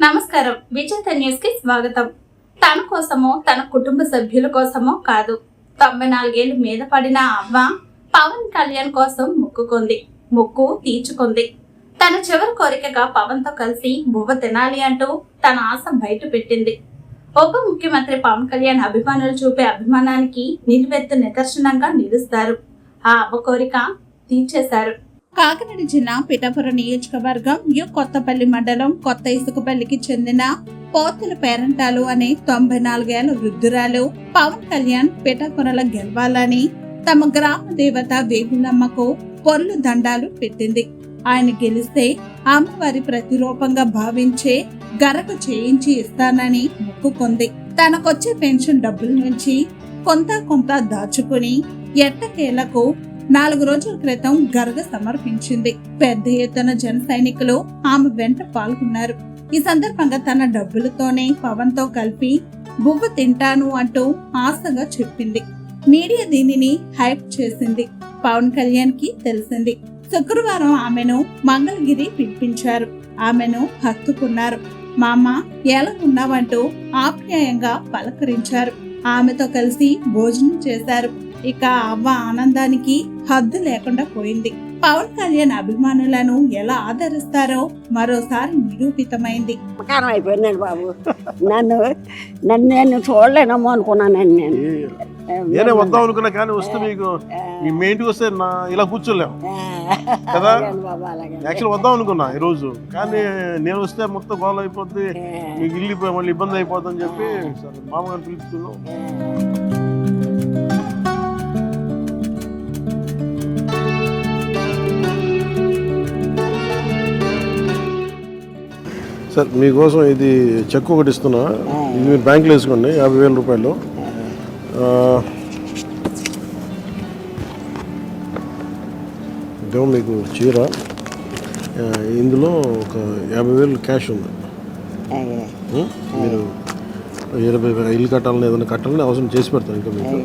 నమస్కారం. విజేత న్యూస్కి స్వాగతం. తన కోసమో తన కుటుంబ సభ్యుల కోసమో కాదు. తొంభై నాలుగేళ్ళు మీద పడిన అవ్వ పవన్ కళ్యాణ్ కోసం మొక్కుకుంది. మొక్కు తీర్చుకుంది. తన చివరి కోరికగా పవన్తో కలిసి బువ్వ తినాలి అంటూ తన ఆశ బయట పెట్టింది ఉప ముఖ్యమంత్రి పవన్ కళ్యాణ్ అభిమానులు చూపే అభిమానానికి నిలువెత్తు నిదర్శనంగా నిలుస్తారు. ఆ అవ్వ కోరిక తీర్చేశారు. కాకినాడ జిల్లా పిఠాపురం నియోజకవర్గం యు కొత్తపల్లి మండలం కొత్త ఇసుకపల్లికి చెందిన పోతుల పేరంటాలు అనే తొంభై నాలుగేళ్ళ వృద్ధురాలు పవన్ కళ్యాణ్ పిఠాపురంలో గెలవాలని తమ గ్రామ దేవత వేగులమ్మకు పొర్లు దండాలు పెట్టింది. ఆయన గెలిస్తే అమ్మవారి ప్రతిరూపంగా భావించే గరకు చేయించి ఇస్తానని మొక్కుకుంది. తనకొచ్చే పెన్షన్ డబ్బుల నుంచి కొంత కొంత దాచుకుని ఎట్టకేలకు నాలుగు రోజుల క్రితం గర్గ సమర్పించింది. పెద్ద ఎత్తున జన సైనికులు ఆమె వెంట పాల్గొన్నారు. ఈ సందర్భంగా తన డబ్బులతోనే పవన్తో కలిపి బువ్వ తింటాను అంటూ ఆశగా చెప్పింది. మీడియా దీనిని హైప్ చేసింది. పవన్ కళ్యాణ్కి తెలిసింది. శుక్రవారం ఆమెను మంగళగిరి పిలిపించారు. ఆమెను హత్తుకున్నారు. మామ ఎలా ఉన్నావంటూ ఆప్యాయంగా పలకరించారు. ఆమెతో కలిసి భోజనం చేశారు. ఇక అవ్వ ఆనందానికి హద్దు లేకుండా పోయింది. పవన్ కళ్యాణ్ అభిమానులను ఎలా ఆదరిస్తారో మరోసారి నిరూపితమైంది. అయిపోయినాడు బాబు. నన్ను నన్ను నేను చూడలేనమ్మో అనుకున్నానండి నేను. నేనే వద్దాం అనుకున్నా కానీ వస్తే మీకు మీ మీ ఇంటికి వస్తే నా ఇలా కూర్చోలేం. కదా? యాక్చువల్ వద్దాం అనుకున్నా ఈ రోజు కానీ నేను వస్తే మొత్తం గోల్ అయిపోద్ది మీకు ఇల్లు మళ్ళీ ఇబ్బంది అయిపోతుందని చెప్పి సరే మామగారిని పిలుచుకున్నాం సార్ మీకోసం ఇది చెక్ ఒకటి ఇస్తున్నా. ఇది మీరు బ్యాంకులో వేసుకోండి యాభై వేల రూపాయలు. ఇదేమో మీకు చీర. ఇందులో ఒక యాభై వేలు క్యాష్ ఉంది? మీరు ఇరవై వేల ఇల్లు కట్టాలని ఏదైనా కట్టాలని అవసరం చేసి పెడతాను ఇంకా మీకు.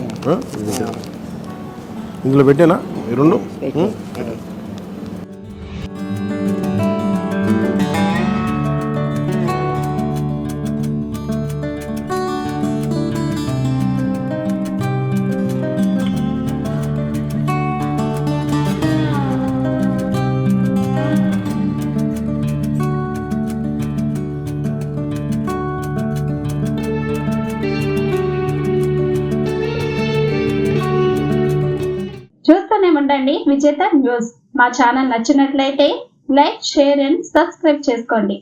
ఇందులో పెట్టానా? రెండు? ఉండండి విజేత న్యూస్. మా ఛానల్ నచ్చినట్లయితే లైక్ షేర్ అండ్ సబ్స్క్రైబ్ చేసుకోండి.